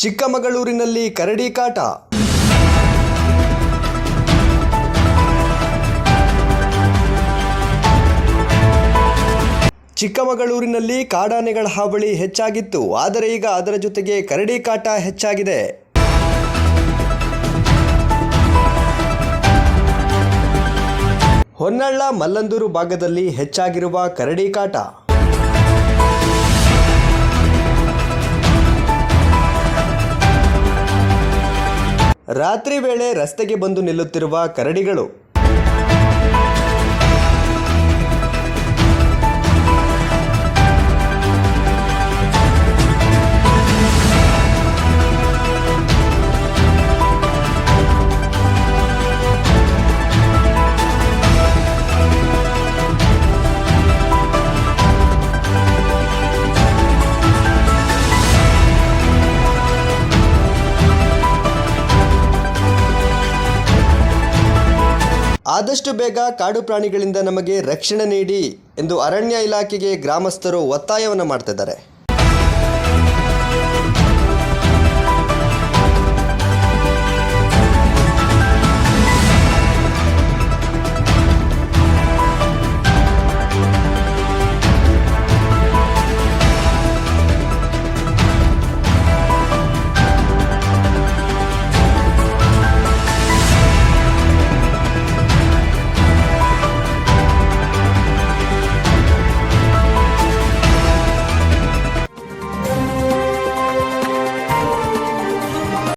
ಚಿಕ್ಕಮಗಳೂರಿನಲ್ಲಿ ಕರಡಿ ಕಾಟ. ಚಿಕ್ಕಮಗಳೂರಿನಲ್ಲಿ ಕಾಡಾನೆಗಳ ಹಾವಳಿ ಹೆಚ್ಚಾಗಿತ್ತು, ಆದರೆ ಈಗ ಅದರ ಜೊತೆಗೆ ಕರಡಿ ಕಾಟ ಹೆಚ್ಚಾಗಿದೆ. ಹೊನ್ನಳ್ಳ ಮಲ್ಲಂದೂರು ಭಾಗದಲ್ಲಿ ಹೆಚ್ಚಾಗಿರುವ ಕರಡಿ ಕಾಟ. ರಾತ್ರಿ ವೇಳೆ ರಸ್ತೆಗೆ ಬಂದು ನಿಲ್ಲುತ್ತಿರುವ ಕರಡಿಗಳು ಆದಷ್ಟು ಬೇಗ ಕಾಡು ಪ್ರಾಣಿಗಳಿಂದ ನಮಗೆ ರಕ್ಷಣೆ ನೀಡಿ ಎಂದು ಅರಣ್ಯ ಇಲಾಖೆಗೆ ಗ್ರಾಮಸ್ಥರು ಒತ್ತಾಯವನ್ನು ಮಾಡ್ತಿದ್ದಾರೆ.